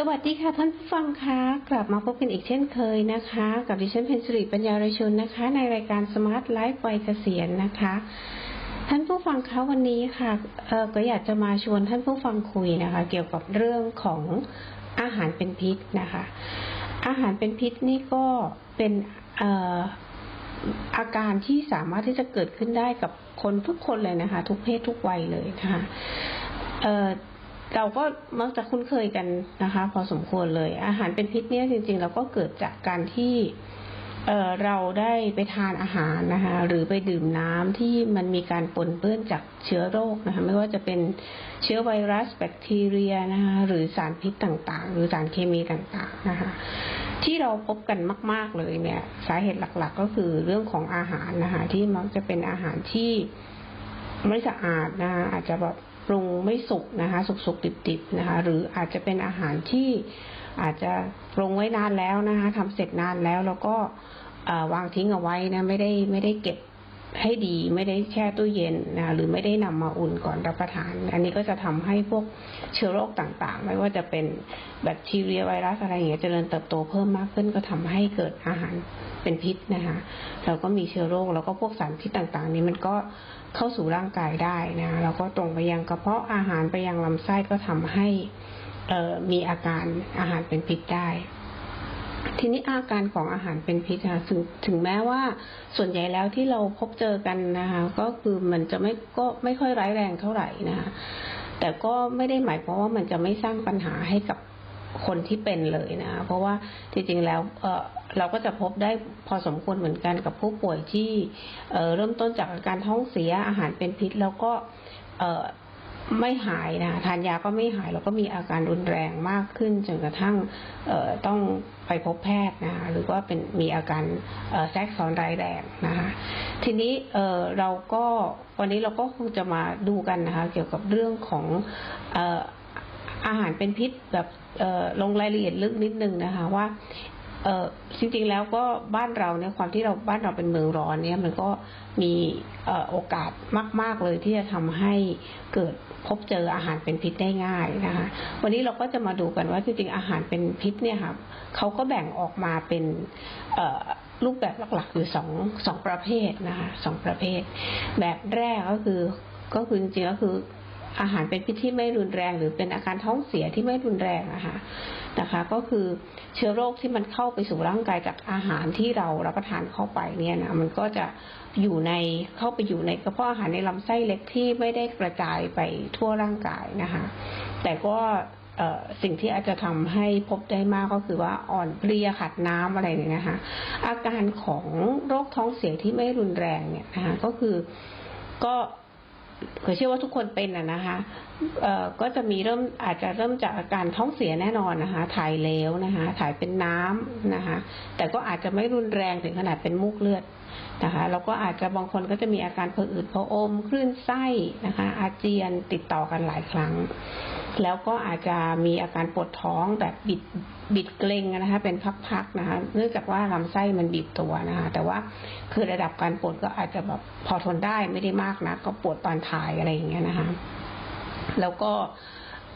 สวัสดีค่ะท่านผู้ฟังคะกลับมาพบกันอีกเช่นเคยนะคะ กับดิฉันเพนสิริปัญญารชนนะคะ ในรายการสมาร์ทไลฟ์วัยเกษียณนะคะ ท่านผู้ฟังคะวันนี้ค่ะเออก็อยากจะมาชวนท่านผู้ฟังคุยนะคะ เกี่ยวกับเรื่องของอาหารเป็นพิษนะคะ อาหารเป็นพิษนี่ก็เป็นเอ่ออาการที่สามารถที่จะเกิดขึ้นได้กับคนทุกคนเลยนะคะ ทุกเพศทุกวัยเลยนะคะ เราก็มักจะคุ้นเคยกันนะคะ พอสมควรเลย อาหารเป็นพิษเนี่ยจริงๆ เราก็เกิดจากการที่เเราได้ไปทานอาหารนะคะ หรือไปดื่มน้ำที่มันมีการปนเปื้อนจากเชื้อโรคนะคะ ไม่ว่าจะเป็นเชื้อไวรัสแบคทีเรียนะคะหรือสารพิษต่างๆ หรือสารเคมีต่างๆนะคะ ที่เราพบกันมาก ๆเลยเนี่ย สาเหตุหลักๆ ก็คือเรื่องของอาหารนะคะที่มักจะเป็นอาหารที่ไม่สะอาดนะคะอาจจะแบบ ปรุงไม่สุกนะคะสุกๆดิบๆนะคะ หรืออาจจะเป็นอาหารที่อาจจะปรุงไว้นานแล้วนะคะทำเสร็จนานแล้วแล้วก็วางทิ้งเอาไว้นะไม่ได้ไม่ได้เก็บให้ดีไม่ได้แช่ตู้เย็นนะหรือไม่ได้นำมาอุ่นก่อนรับประทาน อันนี้ก็จะทำให้พวกเชื้อโรคต่างๆ ไม่ว่าจะเป็นแบคทีเรียไวรัสอะไรอย่างเงี้ยเจริญเติบโตเพิ่มมากขึ้นก็ทำให้เกิดอาหารเป็นพิษนะคะแล้วก็มีเชื้อโรคแล้วก็พวกสารพิษต่างๆ นี้มันก็ เข้าสู่ร่างกายได้นะแล้วก็ตรงไปยังกระเพาะอาหารไปยังลำไส้ก็ทำให้เมีอาการอาหารเป็นพิษได้ทีนี้อาการของอาหารเป็นพิษนะคะถึงถึงแม้ว่าส่วนใหญ่แล้วที่เราพบเจอกันนะคะก็คือมันจะไม่ก็ไม่ค่อยร้ายแรงเท่าไหร่นะคะแต่ก็ไม่ได้หมายความว่ามันจะไม่สร้างปัญหาให้กับคนที่เป็นเลยนะ เพราะว่าจริงๆแล้ว เราก็จะพบได้พอสมควรเหมือนกันกับผู้ป่วยที่เเริ่มต้นจากอาการท้องเสียอาหารเป็นพิษ แล้วก็ไม่หายนะทานยาก็ไม่หายแล้วก็มีอาการรุนแรงมากขึ้นจนกระทั่งต้องไปพบแพทย์นะคะหรือว่าเป็นมีอาการแทรกซ้อนร้ายแรงนะคะทีนี้เราก็วันนี้เราก็คงจะมาดูกันนะคะ เกี่ยวกับเรื่องของอาหารเป็นพิษแบบลงรายละเอียดลึกนิดนึงนะคะว่า เออจริงๆแล้วก็บ้านเราเนี่ยความที่เราบ้านเราเป็นเมืองร้อนเนี่ยมันก็มีเอ่อโอกาสมาก ๆเลยที่จะทำให้เกิดพบเจออาหารเป็นพิษได้ง่ายนะคะ วันนี้เราก็จะมาดูกันว่าจริงๆอาหารเป็นพิษเนี่ยค่ะเขาก็แบ่งออกมาเป็นเอ่อรูปแบบหลักๆอยู่สองสองประเภทนะคะสองประเภท แบบแรกก็คือก็คือจริงๆก็คือ อาหารเป็นพิษที่ไม่รุนแรง หรือเป็นอาการท้องเสียที่ไม่รุนแรงนะคะนะคะ ก็คือเชื้อโรคที่มันเข้าไปสู่ร่างกายจากอาหารที่เรารับประทานเข้าไปเนี่ยนะมันก็จะอยู่ในเข้าไปอยู่ในกระเพาะอาหารในลำไส้เล็กที่ไม่ได้กระจายไปทั่วร่างกายนะคะ แต่ก็สิ่งที่อาจจะทำให้พบได้มากก็คือว่าอ่อนเพลียขาดน้ำอะไรเนี่ยนะคะ อาการของโรคท้องเสียที่ไม่รุนแรงเนี่ยนะคะก็คือก็ คือเชื่อว่าทุกคนเป็นอะนะคะเอ่อก็จะมีเริ่มอาจจะเริ่มจากอาการท้องเสียแน่นอนนะคะ ถ่ายเหลวนะคะ ถ่ายเป็นน้ำนะคะ แต่ก็อาจจะไม่รุนแรงถึงขนาดเป็นมูกเลือด นะคะแล้วก็อาจจะบางคนก็จะมีอาการผะอืดผะอมคลื่นไส้นะคะ อาเจียนติดต่อกันหลายครั้ง แล้วก็อาจจะมีอาการปวดท้องแบบบิดบิดเกร็งนะคะเป็นพักๆนะคะ เนื่องจากว่าลำไส้มันบีบตัวนะคะ แต่ว่าคือระดับการปวดก็อาจจะแบบพอทนได้ไม่ได้มากนะก็ปวดตอนถ่ายอะไรอย่างเงี้ยนะคะ แล้วก็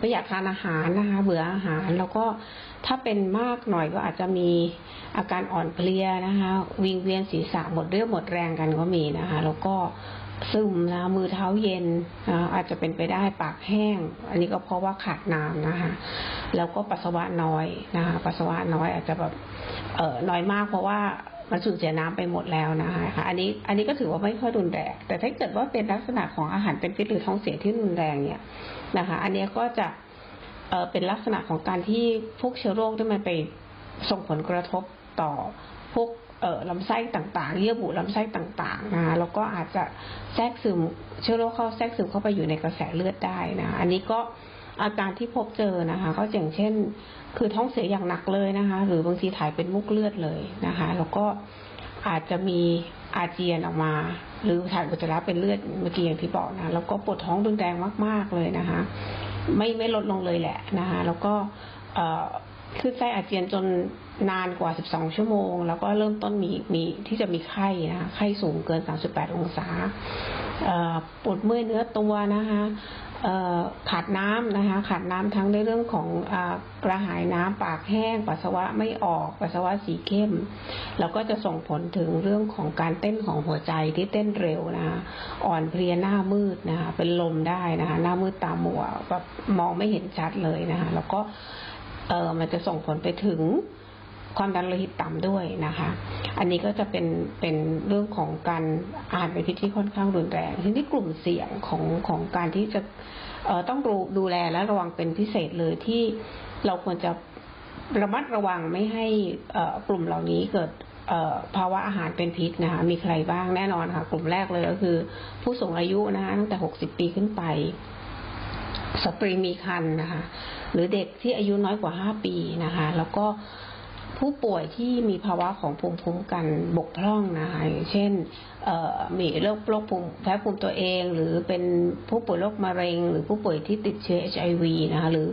ไม่อยากทานอาหารนะคะ เบื่ออาหาร แล้วก็ถ้าเป็นมากหน่อยก็อาจจะมีอาการอ่อนเพลียนะคะ วิงเวียนศีรษะหมดเรี่ยวหมดแรงกันก็มีนะคะ แล้วก็ซึมนะมือเท้าเย็นนะอาจจะเป็นไปได้ปากแห้ง อันนี้ก็เพราะว่าขาดน้ำนะคะ แล้วก็ปัสสาวะน้อยนะคะปัสสาวะน้อยอาจจะแบบเอ่อน้อยมากเพราะว่า มันสูญเสียน้ำไปหมดแล้วนะคะอันนี้อันนี้ก็ถือว่าไม่ค่อยรุนแรงแต่ถ้าเกิดว่าเป็นลักษณะของอาหารเป็นพิษหรือท้องเสียที่รุนแรงเนี่ยนะคะ อันนี้ก็จะเป็นลักษณะของการที่พวกเชื้อโรคที่มันไปส่งผลกระทบต่อพวกเลำไส้ต่างๆ เยื่อบุลำไส้ต่างๆนะคะแล้วก็อาจจะแทรกซึมเชื้อโรคเข้าแทรกซึมเข้าไปอยู่ในกระแสเลือดได้นะ อันนี้ก็อาการที่พบเจอนะคะ ก็อย่างเช่น คือท้องเสียอย่างหนักเลยนะคะ หรือบางทีถ่ายเป็นมุกเลือดเลยนะคะ แล้วก็อาจจะมีอาเจียนออกมา หรือถ่ายอุจจาระเป็นเลือดเมื่อกี้อย่างที่บอกนะแล้วก็ปวดท้องรุนแรงมาก ๆเลยนะคะ ไม่ไม่ลดลงเลยแหละนะคะ แล้วก็ ขึ้นไส้อาเจียนจนนานกว่า 12 ชั่วโมง แล้วก็เริ่มต้นมีมีที่จะมีไข้นะคะไข้สูงเกิน 38 องศาปวดเมื่อยเนื้อตัวนะคะขาดน้ำนะคะขาดน้ำทั้งในเรื่องของอกระหายน้ำปากแห้ง ปัสสาวะไม่ออกปัสสาวะสีเข้ม แล้วก็จะส่งผลถึงเรื่องของการเต้นของหัวใจที่เต้นเร็วนะคะอ่อนเพลียหน้ามืดนะคะเป็นลมได้นะคะหน้ามืดตามัวแบบมองไม่เห็นชัดเลยนะคะแล้วก็ มันจะส่งผลไปถึงความดันโลหิตต่ำด้วยนะคะ อันนี้ก็จะเป็นเป็นเรื่องของการอ่านเป็นพิษที่ค่อนข้างรุนแรงทีนี้กลุ่มเสี่ยงของของการที่จะเออต้องดูดูแลและระวังเป็นพิเศษเลยที่เราควรจะระมัดระวังไม่ให้เออกลุ่มเหล่านี้เกิดเออภาวะอาหารเป็นพิษนะคะ มีใครบ้างแน่นอนค่ะ กลุ่มแรกเลยก็คือ ผู้สูงอายุนะคะตั้งแต่ 60 ปีขึ้นไป สตรีมีคันนะคะ หรือเด็กที่อายุน้อยกว่า 5 ปีนะคะ แล้วก็ผู้ป่วยที่มีภาวะของภูมิคุ้มกันบกพร่องนะคะอย่างเช่นมีโรคโรคภูมิแพ้ภูมิตัวเอง หรือเป็นผู้ป่วยโรคมะเร็ง หรือผู้ป่วยที่ติดเชื้อ HIV นะคะหรือ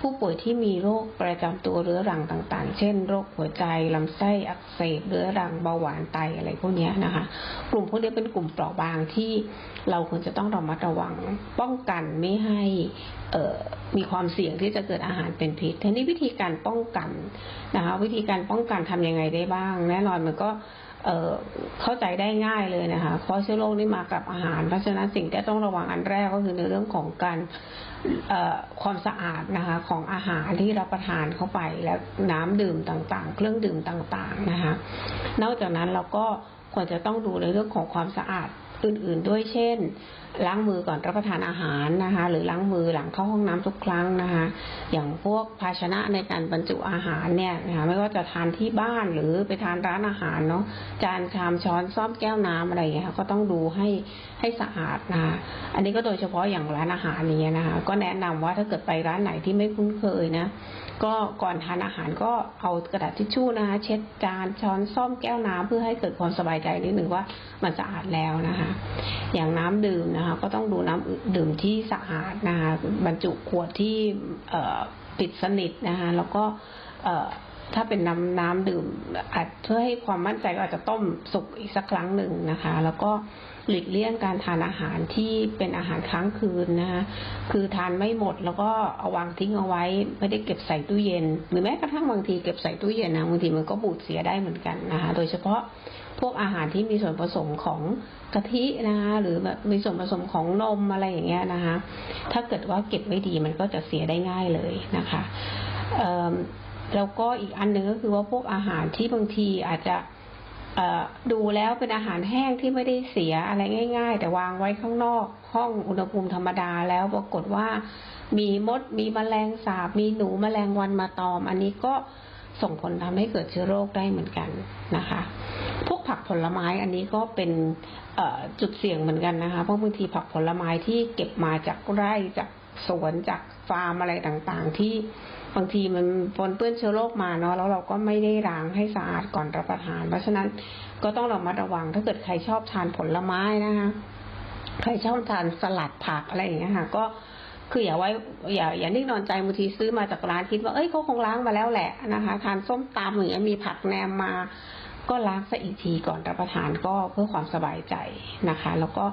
ผู้ป่วยที่มีโรคประจำตัวเรื้อรังต่าง ๆ เช่น โรคหัวใจลำไส้อักเสบเรื้อรังเบาหวานไตอะไรพวกนี้นะคะ กลุ่มพวกนี้เป็นกลุ่มเปราะบางที่เราควรจะต้องระมัดระวังป้องกันไม่ให้มีความเสี่ยงที่จะเกิดอาหารเป็นพิษทีนี้วิธีการป้องกันนะคะ วิธีการป้องกันทำยังไงได้บ้าง แน่นอนมันก็ เเข้าใจได้ง่ายเลยนะคะ เพราะเชื้อโรคนี่มากับอาหาร เพราะฉะนั้นสิ่งที่ต้องระวังอันแรกก็คือในเรื่องของการความสะอาดนะคะของอาหารที่รับประทานเข้าไปและน้ำดื่มต่างๆ เครื่องดื่มต่างๆนะคะ นอกจากนั้นเราก็ควรจะต้องดูในเรื่องของความสะอาด อื่นๆด้วยเช่น ล้างมือก่อนรับประทานอาหารนะคะ หรือล้างมือหลังเข้าห้องน้ำทุกครั้งนะคะ อย่างพวกภาชนะในการบรรจุอาหารเนี่ยนะคะไม่ว่าจะทานที่บ้านหรือไปทานร้านอาหารเนาะจานชามช้อนซ่อมแก้วน้ำอะไรอย่างเงี้ยก็ต้องดูให้ให้สะอาดนะคะอันนี้ก็โดยเฉพาะอย่างร้านอาหารนี้นะคะ ก็แนะนำว่าถ้าเกิดไปร้านไหนที่ไม่คุ้นเคยนะ ก็ก่อนทานอาหารก็เอากระดาษทิชชู่นะคะ เช็ดจานช้อนซ่อมแก้วน้ำเพื่อให้เกิดความสบายใจนิดหนึ่งว่ามันสะอาดแล้วนะคะ อย่างน้ำดื่มนะคะ ก็ต้องดูน้ำดื่มที่สะอาดนะคะบรรจุขวดที่ปิดสนิทนะคะ แล้วก็ ถ้าเป็นน้ำน้ำดื่มอาจเพื่อให้ความมั่นใจก็อาจจะต้มสุกอีกสักครั้งหนึ่งนะคะ แล้วก็หลีกเลี่ยงการทานอาหารที่เป็นอาหารค้างคืนนะคะคือทานไม่หมดแล้วก็เอาวางทิ้งเอาไว้ ไม่ได้เก็บใส่ตู้เย็น หรือแม้กระทั่งบางทีเก็บใส่ตู้เย็นนะบางทีมันก็บูดเสียได้เหมือนกันนะคะ โดยเฉพาะพวกอาหารที่มีส่วนผสมของกะทินะคะหรือแบบมีส่วนผสมของนมอะไรอย่างเงี้ยนะคะ ถ้าเกิดว่าเก็บไม่ดีมันก็จะเสียได้ง่ายเลยนะคะเอิ่ม แล้วก็อีกอันหนึ่งก็คือว่าพวกอาหารที่บางทีอาจจะดูแล้วเป็นอาหารแห้งที่ไม่ได้เสียอะไรง่าย ๆ แต่วางไว้ข้างนอก ห้องอุณหภูมิธรรมดาแล้วปรากฏว่ามีมดมีแมลงสาบ มีหนูแมลงวันมาตอม อันนี้ก็ส่งผลทำให้เกิดเชื้อโรคได้เหมือนกันนะคะ พวกผักผลไม้อันนี้ก็เป็นจุดเสี่ยงเหมือนกันนะคะเพราะบางทีผักผลไม้ที่เก็บมาจากไร่จาก สวนจากฟาร์มอะไรต่างๆ ที่บางทีมันปนเปื้อนเชื้อโรคมาเนาะแล้วเราก็ไม่ได้ล้างให้สะอาดก่อนรับประทาน เพราะฉะนั้นก็ต้องระมัดระวังถ้าเกิดใครชอบทานผลไม้นะคะใครชอบทานสลัดผักอะไรอย่างเงี้ยค่ะ ก็คืออย่าไว้อย่าอย่านิ่งนอนใจบางทีซื้อมาจากร้านคิดว่าเอ้ยเขาคงล้างมาแล้วแหละนะคะทานส้มตำอย่างเงี้ยมีผักแหนมมา ก็ล้างซะอีกทีก่อนรับประทานก็เพื่อความสบายใจนะคะ แล้วก็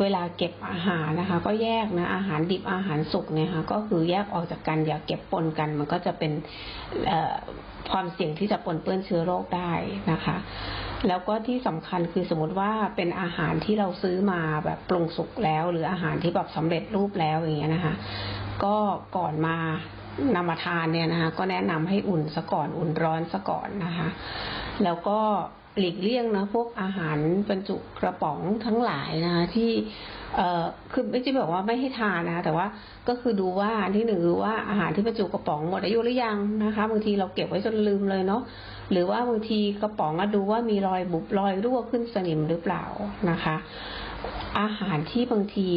เวลาเก็บอาหารนะคะ ก็แยกนะอาหารดิบอาหารสุกเนี่ยค่ะก็คือแยกออกจากกันอย่าเก็บปนกัน มันก็จะเป็นความเสี่ยงที่จะปนเปื้อนเชื้อโรคได้นะคะ แล้วก็ที่สำคัญคือสมมติว่าเป็นอาหารที่เราซื้อมาแบบปรุงสุกแล้ว หรืออาหารที่แบบสำเร็จรูปแล้วอย่างเงี้ยนะคะ ก็ก่อนมานำมาทานเนี่ยนะคะ ก็แนะนำให้อุ่นซะก่อนอุ่นร้อนซะก่อนนะคะ แล้วก็ หลีกเลี่ยงนะพวกอาหารบรรจุกระป๋องทั้งหลายนะคะที่เอ่อคือไม่ใช่แบบว่าไม่ให้ทานนะแต่ว่าก็คือดูว่าอันที่หนึ่งคือว่าอาหารที่บรรจุกระป๋องหมดอายุหรือยังนะคะบางทีเราเก็บไว้จนลืมเลยเนาะหรือว่าบางทีกระป๋องอะดูว่ามีรอยบุบรอยรั่วขึ้นสนิมหรือเปล่านะคะ อาหารที่บางที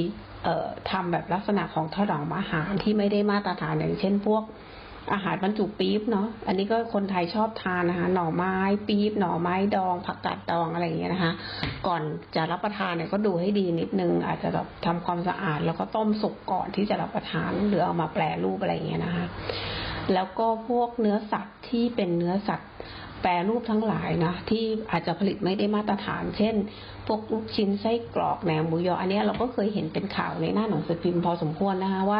เอ่อทำแบบลักษณะของถนอมอาหารที่ไม่ได้มาตรฐานอย่างเช่นพวก อาหารบรรจุปี๊บเนาะ อันนี้ก็คนไทยชอบทานนะคะ หน่อไม้ปี๊บ หน่อไม้ดอง ผักกาดดองอะไรอย่างเงี้ยนะคะ ก่อนจะรับประทานเนี่ยก็ดูให้ดีนิดนึง อาจจะแบบทำความสะอาด แล้วก็ต้มสุกก่อนที่จะรับประทาน หรือเอามาแปรรูปอะไรอย่างเงี้ยนะคะ แล้วก็พวกเนื้อสัตว์ที่เป็นเนื้อสัตว์แปรรูปทั้งหลายนะที่อาจจะผลิตไม่ได้มาตรฐาน เช่น พวกลูกชิ้นไส้กรอกแหนมหมูยออันนี้เราก็เคยเห็นเป็นข่าวในหน้าหนังสือพิมพ์พอสมควรนะคะว่า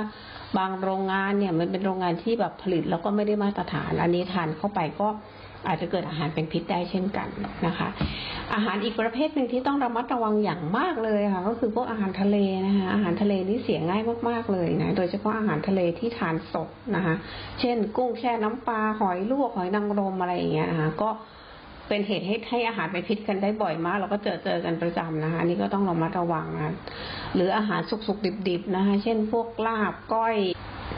บางโรงงานเนี่ยมันเป็นโรงงานที่แบบผลิตแล้วก็ไม่ได้มาตรฐาน อันนี้ทานเข้าไปก็อาจจะเกิดอาหารเป็นพิษได้เช่นกันนะคะ อาหารอีกประเภทหนึ่งที่ต้องระมัดระวังอย่างมากเลยค่ะ ก็คือพวกอาหารทะเลนะคะอาหารทะเลนี่เสียง่ายมากๆเลยนะโดยเฉพาะอาหารทะเลที่ทานสดนะคะ เช่น กุ้งแช่น้ำปลาหอยลวกหอยนางรมอะไรอย่างเงี้ยนะคะก็ เป็นเหตุให้ให้อาหารเป็นพิษกันได้บ่อยมาก เราก็เจอเจอกันประจำนะคะนี่ก็ต้องระมัดระวังนะหรืออาหารสุกๆดิบๆนะคะเช่นพวกลาบก้อย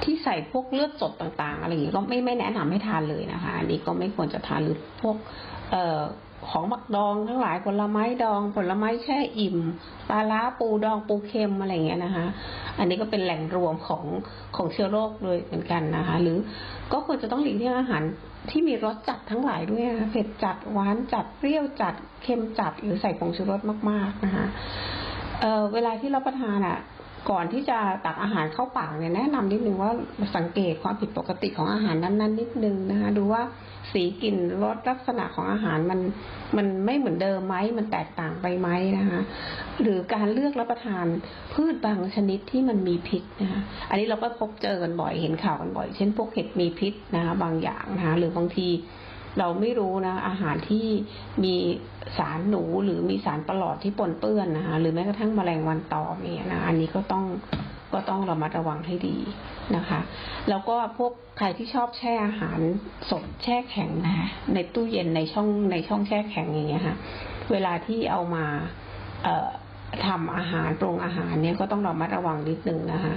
ที่ใส่พวกเลือดสดต่างๆ อะไรอย่างเงี้ยก็ไม่ไม่แนะนำให้ทานเลยนะคะอันนี้ก็ไม่ควรจะทานหรือพวกเอ่อของหมักดองทั้งหลายผลไม้ดอง ผลไม้แช่อิ่มปลาล้าปูดองปูเค็มอะไรอย่างเงี้ยนะคะ อันนี้ก็เป็นแหล่งรวมของของเชื้อโรคเลยเหมือนกันนะคะ หรือก็ควรจะต้องหลีกเลี่ยงอาหาร ที่มีรสจัดทั้งหลายด้วยนะคะเผ็ดจัดหวานจัดเปรี้ยวจัดเค็มจัดหรือใส่ผงชูรสมากๆนะคะเออเวลาที่รับประทานอะ ก่อนที่จะตักอาหารเข้าปากเนี่ยแนะนำนิดนึงว่าสังเกตความผิดปกติของอาหารนั้นๆ นิดนึงนะคะดูว่าสีกลิ่นรสลักษณะของอาหารมันมันไม่เหมือนเดิมไหมมันแตกต่างไปไหมนะคะหรือการเลือกรับประทานพืชบางชนิดที่มันมีพิษนะคะอันนี้เราก็พบเจอกันบ่อยเห็นข่าวกันบ่อย เช่นพวกเห็ดมีพิษนะคะบางอย่างนะคะหรือบางที เราไม่รู้นะอาหารที่มีสารหนูหรือมีสารประหลอดที่ปนเปื้อนนะคะหรือแม้กระทั่งแมลงวันตอมเนี่ยนะอันนี้ก็ต้องก็ต้องระมัดระวังให้ดีนะคะ แล้วก็พวกใครที่ชอบแช่อาหารสดแช่แข็งนะคะในตู้เย็นในช่องในช่องแช่แข็งอย่างเงี้ยค่ะ เวลาที่เอามาเอ่อทำอาหารปรุงอาหารเนี่ยก็ต้องระมัดระวังนิดนึงนะคะ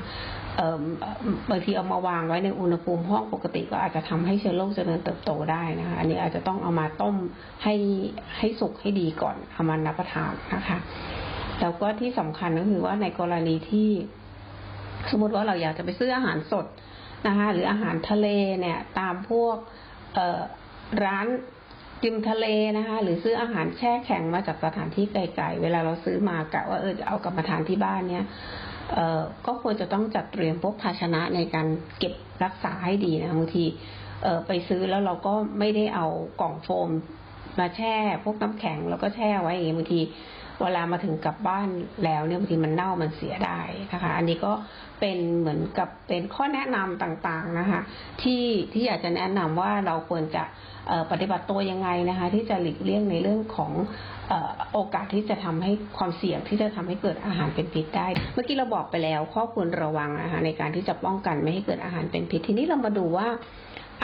บางทีเอามาวางไว้ในอุณหภูมิห้องปกติก็อาจจะทำให้เชื้อโรคเจริญเติบโตได้นะคะอันนี้อาจจะต้องเอามาต้มให้ให้สุกให้ดีก่อนเอามารับประทานนะคะแล้วก็ที่สำคัญก็คือว่าในกรณีที่สมมติว่าเราอยากจะไปซื้ออาหารสดนะคะหรืออาหารทะเลเนี่ยตามพวกเร้านริมทะเลนะคะ หรือซื้ออาหารแช่แข็งมาจากสถานที่ไกลๆ เวลาเราซื้อมากะว่าเออจะเอากลับมาทานที่บ้านเนี่ย ก็ควรจะต้องจัดเตรียมพวกภาชนะในการเก็บรักษาให้ดีนะบางทีไปซื้อแล้วเราก็ไม่ได้เอากล่องโฟมมาแช่พวกน้ำแข็งแล้วก็แช่ไว้อย่างนี้บางที เวลามาถึงกลับบ้านแล้วเนี่ยบางทีมันเน่ามันเสียได้นะคะ อันนี้ก็เป็นเหมือนกับเป็นข้อแนะนำต่างๆนะคะ ที่ที่อยากจะแนะนำว่าเราควรจะปฏิบัติตัวยังไงนะคะ ที่จะหลีกเลี่ยงในเรื่องของโอกาสที่จะทำให้ความเสี่ยงที่จะทำให้เกิดอาหารเป็นพิษได้ เมื่อกี้เราบอกไปแล้วข้อควรระวังนะคะในการที่จะป้องกันไม่ให้เกิดอาหารเป็นพิษทีนี้เรามาดูว่า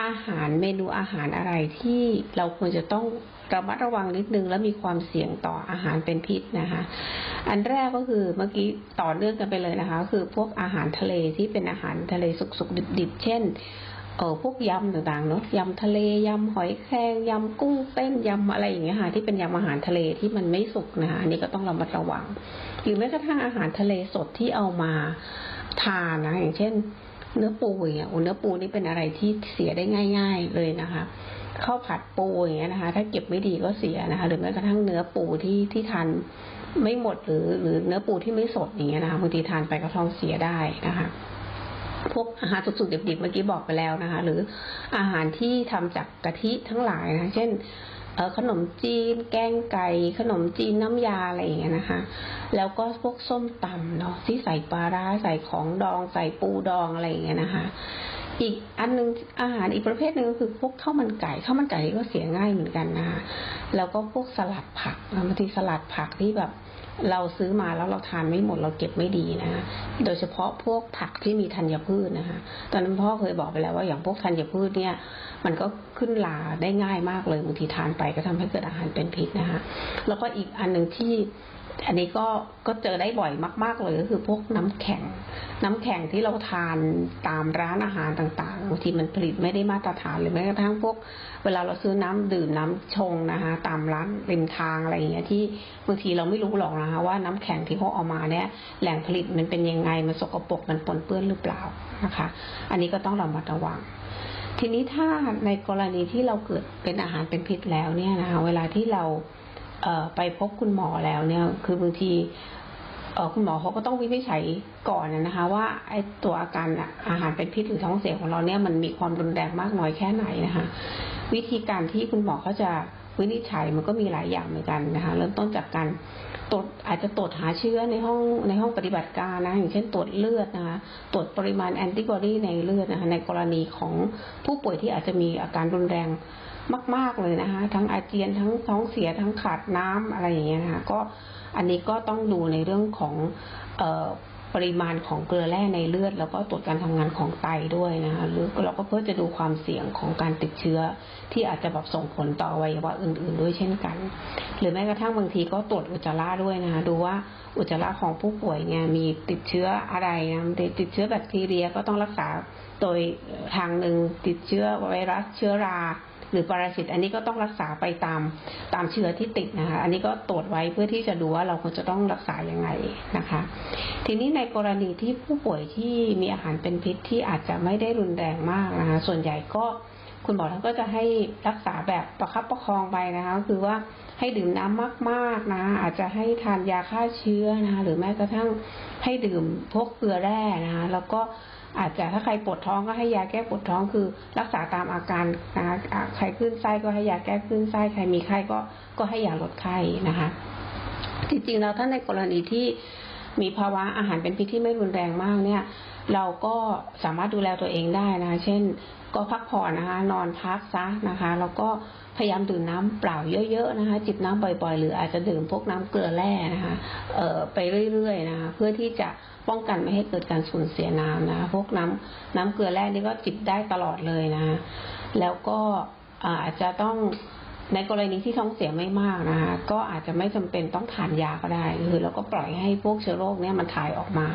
อาหารเมนูอาหารอะไรที่เราควรจะต้องระมัดระวังนิดนึงแล้วมีความเสี่ยงต่ออาหารเป็นพิษนะคะ อันแรกก็คือเมื่อกี้ต่อเนื่องกันไปเลยนะคะ คือพวกอาหารทะเลที่เป็นอาหารทะเลสุกๆดิบๆเช่นเออพวกยำต่างๆเนาะยำทะเลยำหอยแครงยำกุ้งเต้นยำอะไรอย่างเงี้ยค่ะที่เป็นยำอาหารทะเลที่มันไม่สุกนะคะอันนี้ก็ต้องระมัดระวัง หรือแม้กระทั่งอาหารทะเลสดที่เอามาทานนะอย่างเช่น เนื้อปูอย่างเงี้ยโอ้เนื้อปูนี่เป็นอะไรที่เสียได้ง่าย ๆเลยนะคะข้าวผัดปูอย่างเงี้ยนะคะ ถ้าเก็บไม่ดีก็เสียนะคะ หรือแม้กระทั่งเนื้อปูที่ที่ทานไม่หมดหรือหรือเนื้อปูที่ไม่สดอย่างเงี้ยนะคะบางทีทานไปก็ท้องเสียได้นะคะพวกอาหารสุกๆดิบๆเมื่อกี้บอกไปแล้วนะคะ หรืออาหารที่ทำจากกะทิทั้งหลายนะ เช่น ขนมจีน แกงไก่ ขนมจีนน้ำยาอะไรอย่างเงี้ยนะคะ แล้วก็พวกส้มตำเนาะที่ใส่ปลาร้าใส่ของดอง ใส่ปูดองอะไรอย่างเงี้ยนะคะ อีกอันนึงอาหารอีกประเภทหนึ่งก็คือพวกข้าวมันไก่ข้าวมันไก่ก็เสียง่ายเหมือนกันนะคะแล้วก็พวกสลัดผักบางทีสลัดผักที่แบบ เราซื้อมาแล้วเราทานไม่หมดเราเก็บไม่ดีนะคะโดยเฉพาะพวกผักที่มีธัญพืชนะคะตอนนั้นพ่อเคยบอกไปแล้วว่าอย่างพวกธัญพืชเนี่ย มันก็ขึ้นลาได้ง่ายมากเลยบางทีทานไปก็ทำให้เกิดอาหารเป็นพิษนะคะแล้วก็อีกอันหนึ่งที่ อันนี้ก็ก็เจอได้บ่อยมาก ๆ เลยก็คือพวกน้ำแข็ง น้ำแข็งที่เราทานตามร้านอาหารต่างๆบางทีมันผลิตไม่ได้มาตรฐานหรือแม้กระทั่งพวก เวลาเราซื้อน้ำดื่มน้ำชงนะคะ ตามร้านริมทางอะไรอย่างเงี้ยที่บางทีเราไม่รู้หรอกนะคะว่าน้ำแข็งที่เขาเอามาเนี่ยแหล่งผลิตมันเป็นยังไงมันสกปรกมันปนเปื้อนหรือเปล่านะคะ อันนี้ก็ต้องเระมัดระวังทีนี้ถ้าในกรณีที่เราเกิดเป็นอาหารเป็นพิษแล้วเนี่ยนะคะเวลาที่เรา ไปพบคุณหมอแล้วเนี่ยคือบางทีคุณหมอเขาก็ต้องวินิจฉัยก่อนนะคะ ว่าไอ้ตัวอาการอะอาหารเป็นพิษหรือท้องเสียของเราเนี่ยมันมีความรุนแรงมากน้อยแค่ไหนนะคะ วิธีการที่คุณหมอเขาจะวินิจฉัยมันก็มีหลายอย่างเหมือนกันนะคะ เริ่มต้นจากการตรวจอาจจะตรวจหาเชื้อในห้องในห้องปฏิบัติการนะอย่างเช่นตรวจเลือดนะคะตรวจปริมาณแอนติบอดีในเลือดนะคะในกรณีของผู้ป่วยที่อาจจะมีอาการรุนแรง มาก ๆเลยนะคะ ทั้งอาเจียนทั้งท้องเสียทั้งขาดน้ำอะไรอย่างเงี้ยนะคะก็อันนี้ก็ต้องดูในเรื่องของเออปริมาณของเกลือแร่ในเลือด แล้วก็ตรวจการทำงานของไตด้วยนะคะหรือเราก็เพื่อจะดูความเสี่ยงของการติดเชื้อ ที่อาจจะแบบส่งผลต่ออวัยวะอื่น ๆ ด้วยเช่นกัน หรือแม้กระทั่งบางทีก็ตรวจอุจจาระด้วยนะคะดูว่าอุจจาระของผู้ป่วยเนี่ยมีติดเชื้ออะไรนะติดติดเชื้อแบคทีเรียก็ต้องรักษาโดยทางหนึ่งติดเชื้อไวรัสเชื้อรา หรือปรสิตอันนี้ก็ต้องรักษาไปตามตามเชื้อที่ติดนะคะ อันนี้ก็ตรวจไว้เพื่อที่จะดูว่าเราควรจะต้องรักษายังไงนะคะ ทีนี้ในกรณีที่ผู้ป่วยที่มีอาหารเป็นพิษที่อาจจะไม่ได้รุนแรงมากนะคะส่วนใหญ่ก็คุณหมอท่านก็จะให้รักษาแบบประคับประคองไปนะคะคือว่าให้ดื่มน้ำมาก ๆนะ อาจจะให้ทานยาฆ่าเชื้อนะคะหรือแม้กระทั่งให้ดื่มพวกเกลือแร่นะคะแล้วก็ อาจจะถ้าใครปวดท้องก็ให้ยาแก้ปวดท้องคือรักษาตามอาการนะคะใครขึ้นไส้ก็ให้ยาแก้ขึ้นไส้ใครมีไข้ก็ก็ให้ยาลดไข้นะคะ จริงๆแล้วถ้าในกรณีที่มีภาวะอาหารเป็นพิษที่ไม่รุนแรงมากเนี่ย เราก็สามารถดูแลตัวเองได้นะคะเช่น ก็พักผ่อนนะคะ นอนพักซะนะคะ แล้วก็พยายามดื่มน้ำเปล่าเยอะๆนะคะ จิบน้ำบ่อยๆ หรืออาจจะดื่มพวกน้ำเกลือแร่นะคะ เอ่อไปเรื่อยๆนะคะ เพื่อที่จะ ป้องกันไม่ให้เกิดการสูญเสียน้ำนะพวกน้ำน้ำเกลือแร่นี่ก็จิบได้ตลอดเลยนะ แล้วก็อาจจะต้องในกรณีที่ท้องเสียไม่มากนะคะก็อาจจะไม่จำเป็นต้องทานยาก็ได้คือเราก็ปล่อยให้พวกเชื้อโรคเนี่ยมันถ่ายออกมา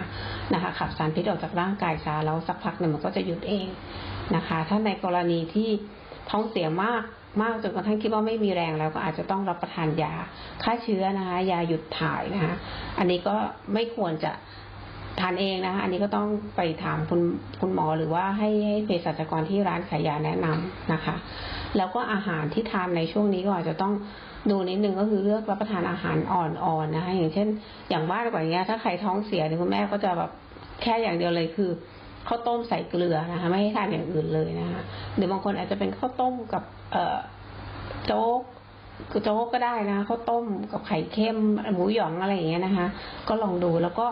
นะคะขับสารพิษออกจากร่างกายซะแล้วสักพักหนึ่งมันก็จะหยุดเองนะคะ ถ้าในกรณีที่ท้องเสียมากมากจนกระทั่งคิดว่าไม่มีแรงแล้วก็อาจจะต้องรับประทานยาฆ่าเชื้อนะคะยาหยุดถ่ายนะคะอันนี้ก็ไม่ควรจะ ทานเองนะคะ อันนี้ก็ต้องไปถามคุณคุณหมอหรือว่าให้ให้เภสัชกรที่ร้านขายยาแนะนำนะคะ แล้วก็อาหารที่ทานในช่วงนี้ก็อาจจะต้องดูนิดนึงก็คือเลือกรับประทานอาหารอ่อนๆนะคะ อย่างเช่น อย่างบ้านกว่านี้ถ้าใครท้องเสียเนี่ยคุณแม่ก็จะแบบแค่อย่างเดียวเลยคือข้าวต้มใส่เกลือนะคะ ไม่ให้ทานอย่างอื่นเลยนะคะหรือบางคนอาจจะเป็นข้าวต้มกับเอ่อโจ๊กคือโจ๊กก็ได้นะข้าวต้มกับไข่เค็มหมูหยองอะไรอย่างเงี้ยนะคะ ก็ลองดูแล้วก็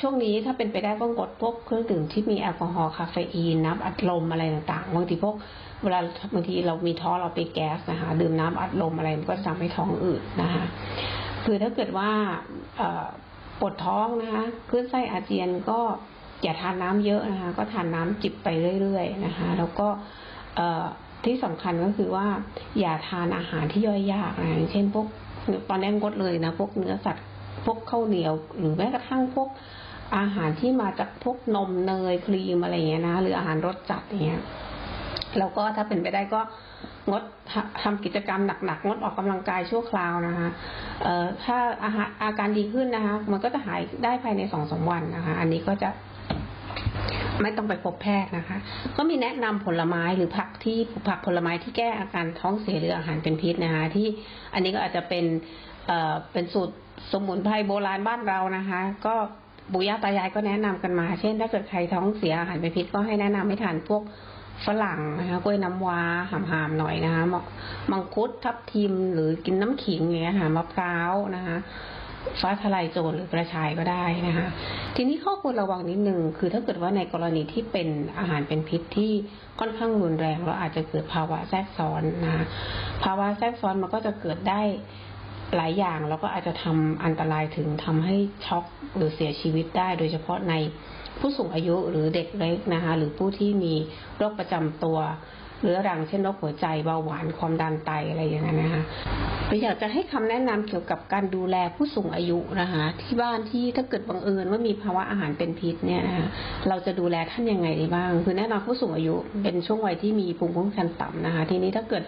ช่วงนี้ถ้าเป็นไปได้ก็งดพวกเครื่องดื่มที่มีแอลกอฮอล์คาเฟอีนน้ำอัดลมอะไรต่างๆบางทีพวกเวลาบางทีเรามีท้องเราไปแก๊สนะคะดื่มน้ำอัดลมอะไรมันก็จะทำให้ท้องอืดนะคะคือถ้าเกิดว่าปวดท้องนะคะคลื่นไส้อาเจียนก็อย่าทานน้ำเยอะนะคะ ก็ทานน้ำจิบไปเรื่อยๆนะคะ แล้วก็ที่สำคัญก็คือว่าอย่าทานอาหารที่ย่อยยากนะอย่างเช่นพวกตอนนี้งดเลยนะพวกเนื้อสัตว์ พวกข้าวเหนียวหรือแม้กระทั่งพวกอาหารที่มาจากพวกนมเนยครีมอะไรอย่างเงี้ยนะหรืออาหารรสจัดอย่างเงี้ยแล้วก็ถ้าเป็นไปได้ก็งดทำทำกิจกรรมหนักๆงดออกกำลังกายชั่วคราวนะคะเอ่อถ้าอาหารอาการดีขึ้นนะคะ มันก็จะหายได้ภายในสองสามวันนะคะ อันนี้ก็จะไม่ต้องไปพบแพทย์นะคะ ก็มีแนะนำผลไม้หรือผักที่ผักผลไม้ที่แก้อาการท้องเสียหรืออาหารเป็นพิษนะคะ ที่อันนี้ก็อาจจะเป็นเอ่อเป็นสูตร สมุนไพรโบราณบ้านเรานะคะ ก็ปู่ย่าตายายก็แนะนำกันมา เช่น ถ้าเกิดใครท้องเสียอาหารเป็นพิษก็ให้แนะนำให้ทานพวกฝรั่งนะคะกล้วยน้ำว้าหามๆหน่อยนะคะมังคุดทับทิมหรือกินน้ำขิงอย่างเงี้ยค่ะมะพร้าวนะคะฟ้าทลายโจรหรือกระชายก็ได้นะคะ ทีนี้ข้อควรระวังนิดนึงคือถ้าเกิดว่าในกรณีที่เป็นอาหารเป็นพิษที่ค่อนข้างรุนแรงเราอาจจะเกิดภาวะแทรกซ้อนนะภาวะแทรกซ้อนมันก็จะเกิดได้ หลายอย่างแล้วก็อาจจะทำอันตรายถึงทำให้ช็อกหรือเสียชีวิตได้ โดยเฉพาะในผู้สูงอายุหรือเด็กเล็กนะคะหรือผู้ที่มีโรคประจำตัว เรื้อรังเช่นโรคหัวใจเบาหวานความดันไตอะไรอย่างนั้นนะคะอยากจะให้คำแนะนำเกี่ยวกับการดูแลผู้สูงอายุนะคะที่บ้านที่ถ้าเกิดบังเอิญว่ามีภาวะอาหารเป็นพิษเนี่ยนะคะเราจะดูแลท่านยังไงได้บ้าง คือแน่นอนผู้สูงอายุเป็นช่วงวัยที่มีภูมิคุ้มกันต่ำนะคะ ทีนี้ถ้าเกิด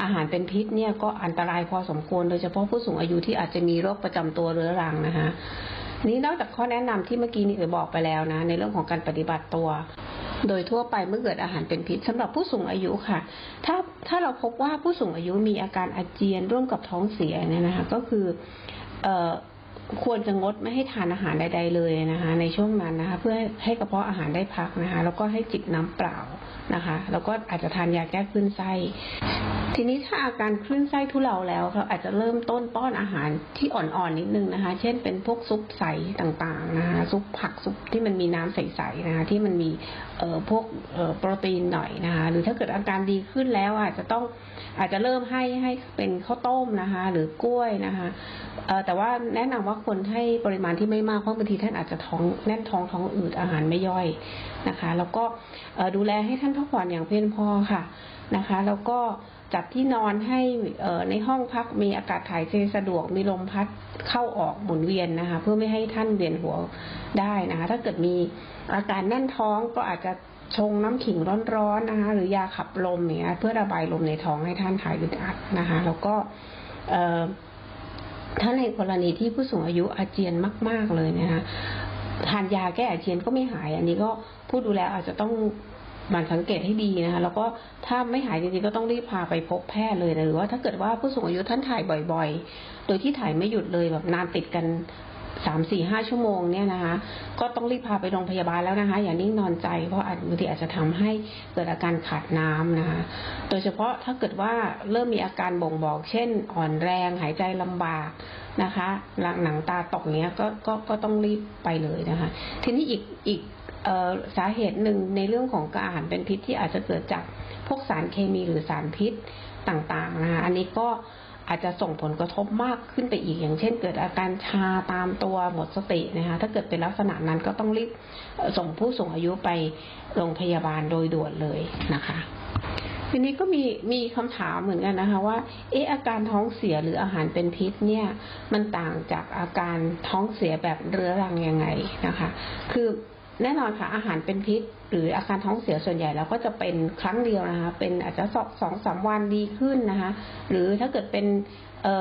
อาหารเป็นพิษเนี่ยก็อันตรายพอสมควร โดยเฉพาะผู้สูงอายุที่อาจจะมีโรคประจำตัวเรื้อรังนะคะนี้นอกจากข้อแนะนำที่เมื่อกี้นี่เอ๋บอกไปแล้วนะ ในเรื่องของการปฏิบัติตัว โดยทั่วไปเมื่อเกิดอาหารเป็นพิษสำหรับผู้สูงอายุค่ะ ถ้าถ้าเราพบว่าผู้สูงอายุมีอาการอาเจียนร่วมกับท้องเสียเนี่ยนะคะ ก็คือเอ่อ ควรจะงดไม่ให้ทานอาหารใด ๆ เลยนะคะ ในช่วงนั้นนะคะ เพื่อให้กระเพาะอาหารได้พักนะคะ แล้วก็ให้จิบน้ำเปล่านะคะ แล้วก็อาจจะทานยาแก้คลื่นไส้ทีนี้ถ้าอาการคลื่นไส้ทุเลาแล้วเราอาจจะเริ่มต้นป้อนอาหารที่อ่อนๆนิดนึงนะคะ เช่นเป็นพวกซุปใสต่างๆนะคะซุปผักซุปที่มันมีน้ำใสๆนะคะที่มันมีเอ่อพวกเอ่อโปรตีนหน่อยนะคะ หรือถ้าเกิดอาการดีขึ้นแล้วอาจจะต้องอาจจะเริ่มให้ให้เป็นข้าวต้มนะคะ หรือกล้วยนะคะเอ่อแต่ว่าแนะนำว่าควรให้ปริมาณที่ไม่มากเพราะบางทีท่านอาจจะท้องแน่นท้องท้องอืดอาหารไม่ย่อยนะคะ แล้วก็ดูแลให้ท่านพักผ่อนอย่างเพียงพอค่ะนะคะ แล้วก็จัดที่นอนให้ในห้องพักมีอากาศถ่ายเทสะดวกมีลมพัดเข้าออกหมุนเวียนนะคะ เพื่อไม่ให้ท่านเวียนหัวได้นะคะ ถ้าเกิดมีอาการแน่นท้องก็อาจจะชงน้ำขิงร้อนๆนะคะ หรือยาขับลมเงี้ยเพื่อระบายลมในท้องให้ท่านหายอึดอัดนะคะ แล้วก็ ถ้าในกรณีที่ผู้สูงอายุอาเจียนมาก ๆเลยนะคะทานยาแก้อาเจียนก็ไม่หาย อันนี้ก็ผู้ดูแลอาจจะต้องมันสังเกตให้ดีนะคะแล้วก็ถ้าไม่หายจริงๆก็ต้องรีบพาไปพบแพทย์เลยนะหรือว่าถ้าเกิดว่าผู้สูงอายุท่านถ่ายบ่อย ๆ โดยที่ถ่ายไม่หยุดเลยแบบนานติดกัน สามสี่ห้าชั่วโมงเนี่ยนะคะ ก็ต้องรีบพาไปโรงพยาบาลแล้วนะคะ อย่านิ่งนอนใจ เพราะอาจบางทีอาจจะทำให้เกิดอาการขาดน้ำนะคะ โดยเฉพาะถ้าเกิดว่าเริ่มมีอาการบ่งบอก เช่น อ่อนแรงหายใจลำบากนะคะหลังหนังตาตกเนี้ยก็ก็ก็ต้องรีบไปเลยนะคะ ทีนี้อีกอีกสาเหตุหนึ่งในเรื่องของการอาหารเป็นพิษที่อาจจะเกิดจากพวกสารเคมีหรือสารพิษต่างๆนะคะอันนี้ก็ อาจจะส่งผลกระทบมากขึ้นไปอีก อย่างเช่น เกิดอาการชาตามตัวหมดสตินะคะถ้าเกิดเป็นลักษณะนั้นก็ต้องรีบส่งผู้สูงอายุไปโรงพยาบาลโดยด่วนเลยนะคะทีนี้ก็มีมีคำถามเหมือนกันนะคะว่าเอออาการท้องเสียหรืออาหารเป็นพิษเนี่ยมันต่างจากอาการท้องเสียแบบเรื้อรังยังไงนะคะ คือ แน่นอนค่ะอาหารเป็นพิษ หรืออาการท้องเสียส่วนใหญ่แล้วก็จะเป็นครั้งเดียวนะคะเป็นอาจจะสองสองสามวันดีขึ้นนะคะ หรือถ้าเกิดเป็น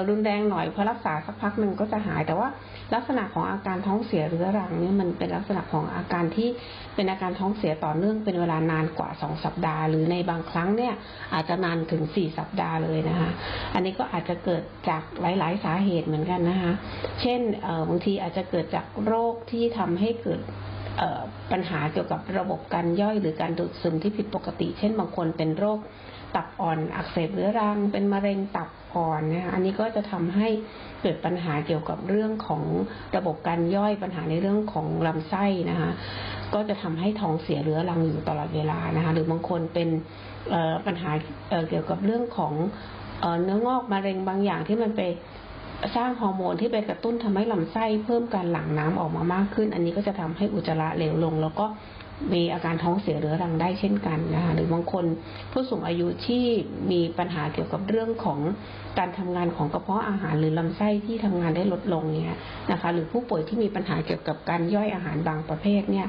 รุนแรงหน่อยพอรักษาสักพักหนึ่งก็จะหาย แต่ว่าลักษณะของอาการท้องเสียเรื้อรังเนี่ยมันเป็นลักษณะของอาการที่เป็นอาการท้องเสียต่อเนื่องเป็นเวลานานกว่าสองสัปดาห์ หรือในบางครั้งเนี่ยอาจจะนานถึงสี่สัปดาห์เลยนะคะอันนี้ก็อาจจะเกิดจากหลาย ๆ สาเหตุเหมือนกันนะคะเช่นบางทีอาจจะเกิดจากโรคที่ทำให้เกิด ปัญหาเกี่ยวกับระบบการย่อยหรือการดูดซึมที่ผิดปกติ เช่นบางคนเป็นโรคตับอ่อนอักเสบเรื้อรัง เป็นมะเร็งตับอ่อนนะคะอันนี้ก็จะทำให้เกิดปัญหาเกี่ยวกับเรื่องของระบบการย่อยปัญหาในเรื่องของลำไส้นะคะก็จะทำให้ท้องเสียเรื้อรังอยู่ตลอดเวลานะคะหรือบางคนเป็นปัญหาเเกี่ยวกับเรื่องของเอเนื้องอกมะเร็งบางอย่างที่มันไป สร้างฮอร์โมนที่ไปกระตุ้นทำให้ลำไส้เพิ่มการหลั่งน้ำออกมามากขึ้น อันนี้ก็จะทำให้อุจจาระเหลวลง แล้วก็มีอาการท้องเสียเรื้อรังได้เช่นกันนะคะหรือบางคนผู้สูงอายุที่มีปัญหาเกี่ยวกับเรื่องของการทำงานของกระเพาะอาหารหรือลำไส้ที่ทำงานได้ลดลงเนี่ยนะคะ หรือผู้ป่วยที่มีปัญหาเกี่ยวกับการย่อยอาหารบางประเภทเนี่ย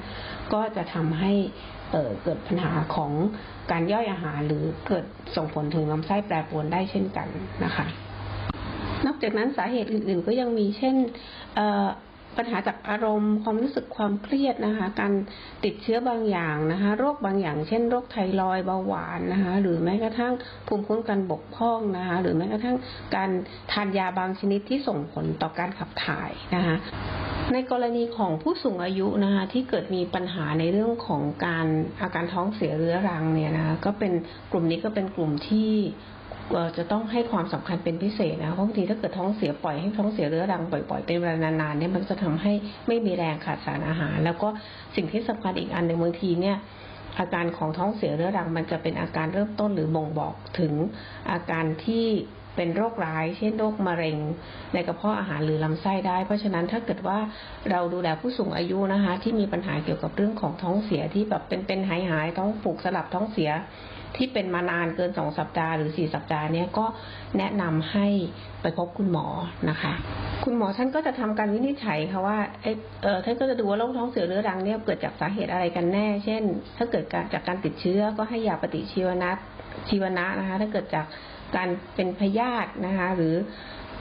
ก็จะทำให้เเกิดปัญหาของการย่อยอาหารหรือเกิดส่งผลถึงลำไส้แปรปรวนได้เช่นกันนะคะ นอกจากนั้นสาเหตุอื่นๆก็ยังมีเช่นปัญหาจากอารมณ์ความรู้สึกความเครียดนะคะ การติดเชื้อบางอย่างนะคะ โรคบางอย่าง เช่น โรคไทรอยด์เบาหวานนะคะ หรือแม้กระทั่งภูมิคุ้มกันบกพร่องนะคะ หรือแม้กระทั่งการทานยาบางชนิดที่ส่งผลต่อการขับถ่ายนะคะ ในกรณีของผู้สูงอายุนะคะที่เกิดมีปัญหาในเรื่องของการอาการท้องเสียเรื้อรังเนี่ยนะคะก็เป็นกลุ่มนี้ก็เป็นกลุ่มที่ จะต้องให้ความสำคัญเป็นพิเศษนะเพราะบางทีถ้าเกิดท้องเสียปล่อยให้ท้องเสียเรื้อรังบ่อยๆเป็นเวลานานๆเนี่ยมันจะทำให้ไม่มีแรงขาดสารอาหาร แล้วก็สิ่งที่สำคัญอีกอันหนึ่งบางทีเนี่ยอาการของท้องเสียเรื้อรังมันจะเป็นอาการเริ่มต้นหรือบ่งบอกถึงอาการที่เป็นโรคร้าย เช่นโรคมะเร็ง ในกระเพาะอาหารหรือลำไส้ได้ เพราะฉะนั้นถ้าเกิดว่าเราดูแลผู้สูงอายุนะคะ ที่มีปัญหาเกี่ยวกับเรื่องของท้องเสียที่แบบเป็นเป็นหายหายๆท้องผูกสลับท้องเสีย ที่เป็นมานานเกินสองสัปดาห์หรือสี่สัปดาห์เนี้ยก็แนะนำให้ไปพบคุณหมอนะคะ คุณหมอท่านก็จะทำการวินิจฉัยค่ะว่าเออท่านก็จะดูว่าโรคท้องเสียเรื้อรังเนี่ยเกิดจากสาเหตุอะไรกันแน่ เช่น ถ้าเกิดจากการติดเชื้อก็ให้ยาปฏิชีวนะชีวนะนะคะ ถ้าเกิดจากการเป็นพยาธินะคะ หรือ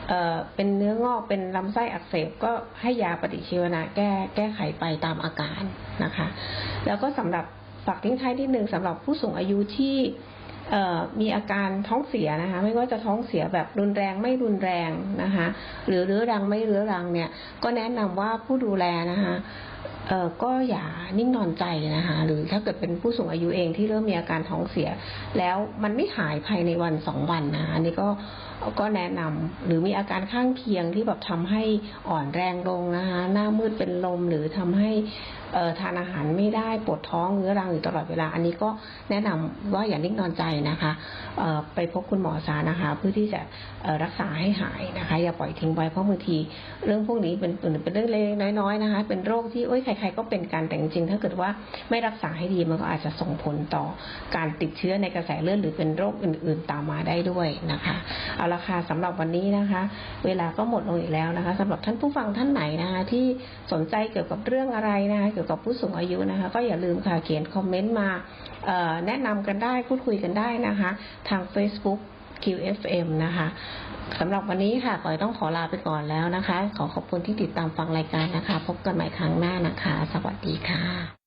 เออเป็นเนื้องอกเป็นลำไส้อักเสบก็ให้ยาปฏิชีวนะแก้แก้ไขไปตามอาการนะคะ แล้วก็สำหรับ ฝากทิ้งท้ายนิดนึงสำหรับผู้สูงอายุที่เออมีอาการท้องเสียนะคะไม่ว่าจะท้องเสียแบบรุนแรงไม่รุนแรงนะคะหรือเรื้อรังไม่เรื้อรังเนี่ยก็แนะนำว่าผู้ดูแลนะคะเออก็อย่านิ่งนอนใจนะคะหรือถ้าเกิดเป็นผู้สูงอายุเองที่เริ่มมีอาการท้องเสีย แล้วมันไม่หายภายในวันสองวันนะคะอันนี้ก็ ก็แนะนำหรือมีอาการข้างเคียงที่แบบทำให้อ่อนแรงลงนะคะหน้ามืดเป็นลมหรือทำให้ทานอาหารไม่ได้ปวดท้องเรื้อรังอยู่ตลอดเวลา อันนี้ก็แนะนำว่าอย่านิ่งนอนใจนะคะไปพบคุณหมอซานะคะ เพื่อที่จะรักษาให้หายนะคะ อย่าปล่อยทิ้งไว้เพราะบางทีเรื่องพวกนี้เป็นเป็นเรื่องเล็กน้อยๆนะคะ เป็นโรคที่โอ้ยใคร ๆ ก็เป็นกันแต่จริงๆถ้าเกิดว่าไม่รักษาให้ดีมันก็อาจจะส่งผลต่อการติดเชื้อในกระแสเลือดหรือเป็นโรคอื่น ๆ ตามมาได้ด้วยนะคะเอาละค่ะสำหรับวันนี้นะคะ เวลาก็หมดลงอีกแล้วนะคะสำหรับท่านผู้ฟังท่านไหนนะคะ ที่สนใจเกี่ยวกับเรื่องอะไรนะคะเกี่ยวกับผู้สูงอายุนะคะ ก็อย่าลืมค่ะเขียนคอมเมนต์มาแนะนำกันได้พูดคุยกันได้นะคะ ทาง Facebook QFM นะคะสำหรับวันนี้ค่ะปอยต้องขอลาไปก่อนแล้วนะคะ ขอขอบคุณที่ติดตามฟังรายการนะคะ พบกันใหม่ครั้งหน้านะคะ สวัสดีค่ะ